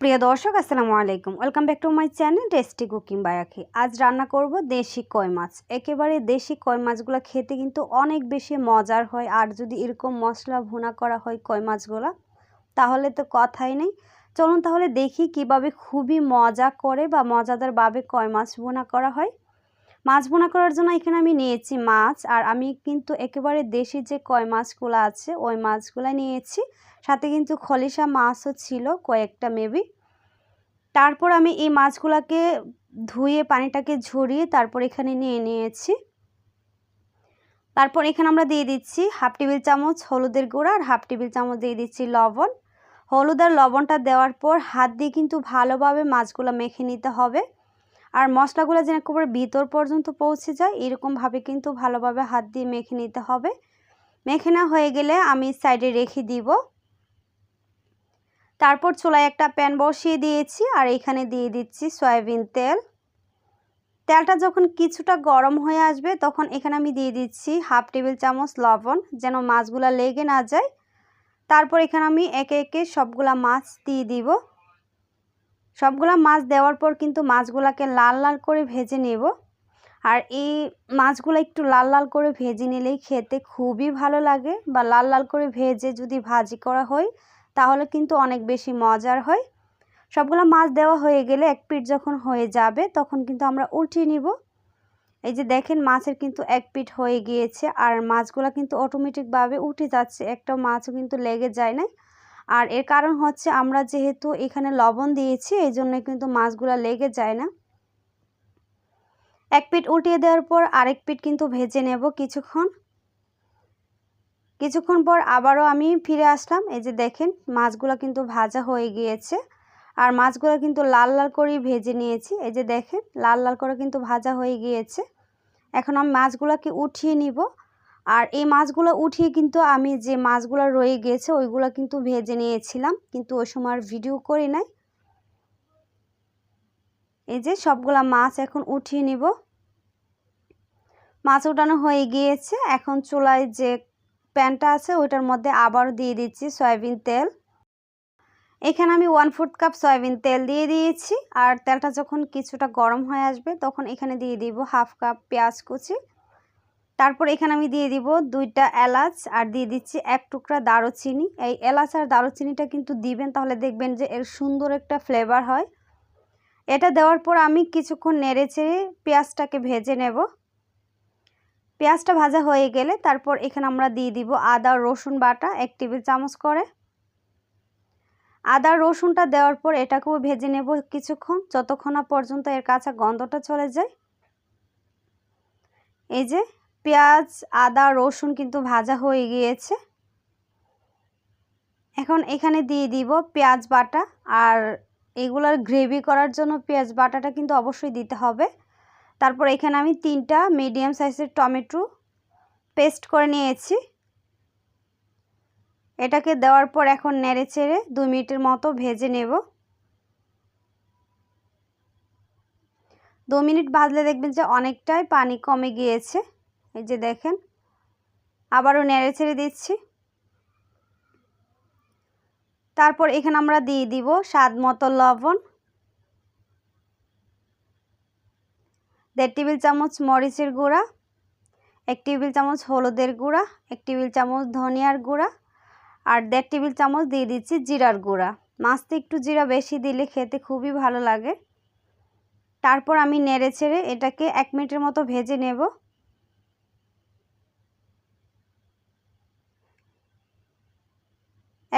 প্রিয় দর্শক, আসসালামু আলাইকুম। Welcome back to my channel tasty cooking by Akhi আজ রান্না করব দেশি কই মাছ। একেবারে দেশি কই মাছগুলো খেতে কিন্তু অনেক বেশি মজার হয়, আর যদি এরকম মশলা ভুনা করা হয় কই মাছগুলো, তাহলে তো কথাই নেই। চলুন তাহলে দেখি কীভাবে খুবই মজা করে বা মজাদারভাবে কই মাছ ভুনা করা হয়। মাছ ভুনা করার জন্য এখানে আমি নিয়েছি মাছ, আর আমি কিন্তু একেবারে দেশি যে কই মাছগুলো আছে, ওই মাছগুলো নিয়েছি। সাথে কিন্তু খলিশা মাছও ছিল কয়েকটা মেবি। তারপর আমি এই মাছগুলোকে ধুয়ে, পানিটাকে ঝরিয়ে তারপর এখানে নিয়ে নিয়েছি। তারপর এখানে আমরা দিয়ে দিচ্ছি হাফ টেবিল চামচ হলুদের গুঁড়া আর হাফ টেবিল চামচ দিয়ে দিচ্ছি লবণ। হলুদ আর লবণটা দেওয়ার পর হাত দিয়ে কিন্তু ভালোভাবে মাছগুলো মেখে নিতে হবে। আর মশলাগুলো যেন একেবারে ভিতর পর্যন্ত পৌঁছে যায়, এরকমভাবে কিন্তু ভালোভাবে হাত দিয়ে মেখে নিতে হবে। মেখে না হয়ে গেলে আমি সাইডে রেখে দিব। তারপর চুলায় একটা প্যান বসিয়ে দিয়েছি আর এখানে দিয়ে দিচ্ছি সয়াবিন তেল। তেলটা যখন কিছুটা গরম হয়ে আসবে তখন এখানে আমি দিয়ে দিচ্ছি হাফ টেবিল চামচ লবণ, যেন মাছগুলা লেগে না যায়। তারপর এখানে আমি একে একে সবগুলা মাছ দিয়ে দিব। সবগুলা মাছ দেওয়ার পর কিন্তু মাছগুলাকে লাল লাল করে ভেজে নেব। আর এই মাছগুলো একটু লাল লাল করে ভেজে নিলেই খেতে খুবই ভালো লাগে বা লাল লাল করে ভেজে যদি ভাজি করা হয়, তাহলে কিন্তু অনেক বেশি মজার হয়। সবগুলো মাছ দেওয়া হয়ে গেলে এক পিঠ যখন হয়ে যাবে, তখন কিন্তু আমরা উল্টিয়ে নিব। এই যে দেখেন মাছের কিন্তু এক পিঠ হয়ে গিয়েছে, আর মাছগুলো কিন্তু অটোমেটিকভাবে উঠে যাচ্ছে একটা মাছও কিন্তু লেগে যায় না আর এর কারণ হচ্ছে আমরা যেহেতু এখানে লবণ দিয়েছি, এই জন্য কিন্তু মাছগুলো লেগে যায় না। এক পিঠ উল্টিয়ে দেওয়ার পর আরেক পিঠ কিন্তু ভেজে নেব কিছুক্ষণ। কিছুক্ষণ পর আবারও আমি ফিরে আসলাম। এই যে দেখেন, মাছগুলো কিন্তু ভাজা হয়ে গিয়েছে। আর মাছগুলো কিন্তু লাল লাল করেই ভেজে নিয়েছি। এই যে দেখেন, লাল লাল করে কিন্তু ভাজা হয়ে গিয়েছে। এখন আমি মাছগুলোকে উঠিয়ে নিব। আর এই মাছগুলো উঠিয়ে কিন্তু আমি যে মাছগুলো রয়ে গিয়েছে ওইগুলো কিন্তু ভেজে নিয়েছিলাম। কিন্তু ওই সময় আর ভিডিও করি নাই। এই যে সবগুলা মাছ এখন উঠিয়ে নিব। মাছ উঠানো হয়ে গিয়েছে। এখন চুলায় যে প্যানটা আছে, ওইটার মধ্যে আবার দিয়ে দিচ্ছি সয়াবিন তেল। এখানে আমি ওয়ান ফোর্থ কাপ সয়াবিন তেল দিয়ে দিয়েছি। আর তেলটা যখন কিছুটা গরম হয়ে আসবে, তখন এখানে দিয়ে দিব হাফ কাপ পেঁয়াজ কুচি। তারপর এখানে আমি দিয়ে দিব দুইটা এলাচ আর দিয়ে দিচ্ছি এক টুকরা দারুচিনি। এই এলাচ আর দারুচিনিটা কিন্তু দিবেন, তাহলে দেখবেন যে এর সুন্দর একটা ফ্লেভার হয়। এটা দেওয়ার পর আমি কিছুক্ষণ নেড়ে চেড়ে পেঁয়াজটাকে ভেজে নেব। পেঁয়াজটা ভাজা হয়ে গেলে তারপর এখানে আমরা দিয়ে দিব আদা, রসুন বাটা এক টেবিল চামচ করে। আদা, রসুনটা দেওয়ার পর এটাকেও ভেজে নেব কিছুক্ষণ, যতক্ষণ পর্যন্ত এর কাঁচা গন্ধটা চলে যায়। এই যে পেঁয়াজ, আদা, রসুন কিন্তু ভাজা হয়ে গিয়েছে। এখন এখানে দিয়ে দিব পেঁয়াজ বাটা আর এগুলার গ্রেভি করার জন্য পেঁয়াজ বাটাটা কিন্তু অবশ্যই দিতে হবে। তারপর এখানে আমি তিনটা মিডিয়াম সাইজের টমেটো পেস্ট করে নিয়েছি। এটাকে দেওয়ার পর এখন নেড়ে চেড়ে দু মিনিটের মতো ভেজে নেব। দু মিনিট ভাজলে দেখবেন যে অনেকটাই পানি কমে গিয়েছে। এই যে দেখেন, আবারও নেড়ে ছেড়ে দিচ্ছি। তারপর এখানে আমরা দিয়ে দিব স্বাদ মতো লবণ। দেড় টেবিল চামচ মরিচের গুঁড়া, এক টেবিল চামচ হলুদের গুঁড়া, এক টেবিল চামচ ধনিয়ার গুঁড়া, আর দেড় টেবিল চামচ দিয়ে দিচ্ছি জিরার গুঁড়া। মাছতে একটু জিরা বেশি দিলে খেতে খুবই ভালো লাগে। তারপর আমি নেড়ে ছেড়ে এটাকে এক মিনিটের মতো ভেজে নেব।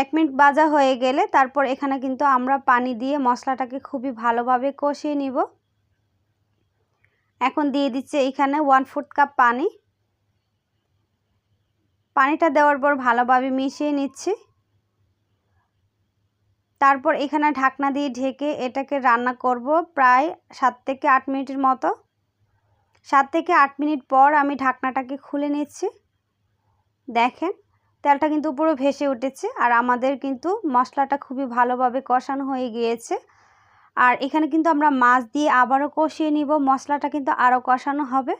এক মিনিট বাজা হয়ে গেলে তারপর এখানে কিন্তু আমরা পানি দিয়ে মশলাটাকে খুবই ভালোভাবে কষিয়ে নিব। এখন দিয়ে দিচ্ছে এখানে ওয়ান ফোর্থ কাপ পানি। পানিটা দেওয়ার পর ভালোভাবে মিশিয়ে নিচ্ছি। তারপর এখানে ঢাকনা দিয়ে ঢেকে এটাকে রান্না করব প্রায় সাত থেকে আট মিনিটের মতো। সাত থেকে আট মিনিট পর আমি ঢাকনাটাকে খুলে নিচ্ছি। দেখেন তেলটা কিন্তু পুরো ভেসে উঠেছে আর আমাদের কিন্তু মশলাটা খুবই ভালোভাবে কষানো হয়ে গিয়েছে। আর এখানে কিন্তু আমরা মাছ দিয়ে আবারও কষিয়ে নিব, মশলাটা কিন্তু আরও কষানো হবে।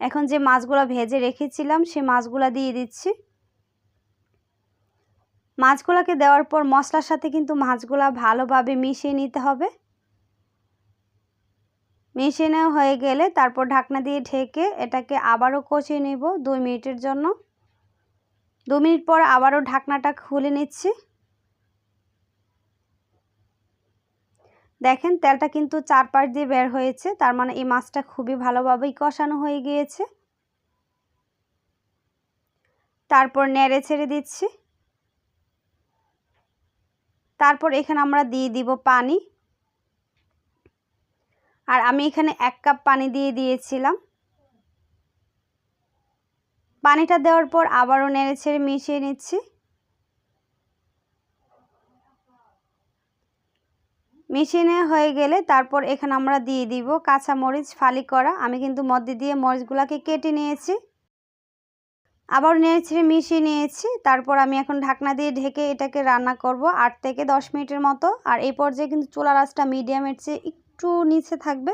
এখন যে মাছগুলো ভেজে রেখেছিলাম, সে মাছগুলো দিয়ে দিচ্ছি। মাছগুলোকে দেওয়ার পর মশলার সাথে কিন্তু মাছগুলো ভালোভাবে মিশিয়ে নিতে হবে। মিশিয়ে নেওয়া হয়ে গেলে তারপর ঢাকনা দিয়ে ঢেকে এটাকে আবারও কষিয়ে নেব দুই মিনিটের জন্য। দু মিনিট পর আবারও ঢাকনাটা খুলে নিচ্ছি। দেখেন, তেলটা কিন্তু চারপাশ দিয়ে বের হয়েছে, তার মানে এই মাছটা খুবই ভালোভাবেই কষানো হয়ে গিয়েছে। তারপর নেড়ে ছেড়ে দিচ্ছি। তারপর এখানে আমরা দিয়ে দিব পানি। আর আমি এখানে এক কাপ পানি দিয়ে দিয়েছিলাম। পানিটা দেওয়ার পর আবারও নেড়ে ছেড়ে মিশিয়ে নিচ্ছি। মিশিয়ে হয়ে গেলে তারপর এখানে আমরা দিয়ে দিব কাঁচা মরিচ ফালি করা। আমি কিন্তু মধ্যে দিয়ে মরিচগুলোকে কেটে নিয়েছি। আবার নেড়ে ছেড়ে মিশিয়ে নিয়েছি। তারপর আমি এখন ঢাকনা দিয়ে ঢেকে এটাকে রান্না করব আট থেকে দশ মিনিটের মতো। আর এই পর্যায়ে কিন্তু চুলা রাসটা মিডিয়ামের চেয়ে একটু নিচে থাকবে।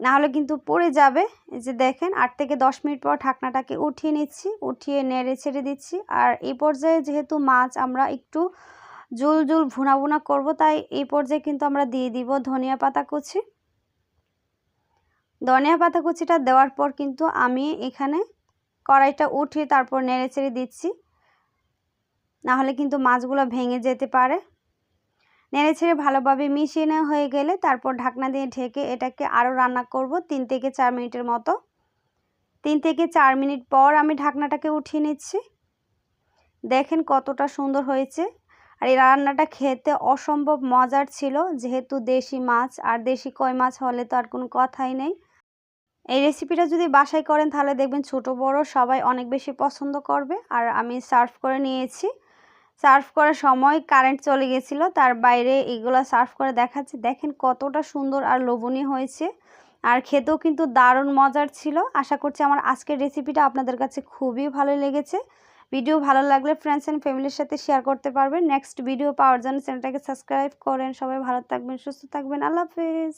নাহলে কিন্তু পড়ে যাবে। এই যে দেখেন, আট থেকে দশ মিনিট পর ঢাকনাটাকে উঠিয়ে নিচ্ছি, উঠিয়ে নেড়ে ছেড়ে দিচ্ছি। আর এই পর্যায়ে যেহেতু মাছ আমরা একটু জুল জুল ভুনা ভুনা করব, তাই এই পর্যায়ে কিন্তু আমরা দিয়ে দিব ধনিয়া পাতা কুচি। ধনিয়া পাতা কুচিটা দেওয়ার পর কিন্তু আমি এখানে কড়াইটা উঠিয়ে তারপর নেড়ে ছেড়ে দিচ্ছি। নাহলে কিন্তু মাছগুলো ভেঙে যেতে পারে। নেড়ে ছেড়ে ভালোভাবে মিশিয়ে নেওয়া হয়ে গেলে তারপর ঢাকনা দিয়ে ঢেকে এটাকে আরও রান্না করব তিন থেকে চার মিনিটের মতো। তিন থেকে চার মিনিট পর আমি ঢাকনাটাকে উঠিয়ে নিচ্ছি। দেখেন কতটা সুন্দর হয়েছে। আর এই রান্নাটা খেতে অসম্ভব মজার ছিল, যেহেতু দেশি মাছ আর দেশি কয় মাছ হলে তো আর কোনো কথাই নেই। এই রেসিপিটা যদি বাসায় করেন তাহলে দেখবেন ছোট বড় সবাই অনেক বেশি পছন্দ করবে। আর আমি সার্ভ করে নিয়েছি। সার্ভ করার সময় কারেন্ট চলে গেছিল, তার বাইরে এগুলো সার্ফ করে দেখাচ্ছি। দেখেন কতটা সুন্দর আর লোভনীয় হয়েছে। আর খেতেও কিন্তু দারুণ মজার ছিল। আশা করছি আমার আজকের রেসিপিটা আপনাদের কাছে খুবই ভালো লেগেছে। ভিডিও ভালো লাগলে ফ্রেন্ডস অ্যান্ড ফ্যামিলির সাথে শেয়ার করতে পারবেন। নেক্সট ভিডিও পাওয়ার জন্য চ্যানেলটাকে সাবস্ক্রাইব করেন। সবাই ভালো থাকবেন, সুস্থ থাকবেন। আল্লাহ হাফেজ।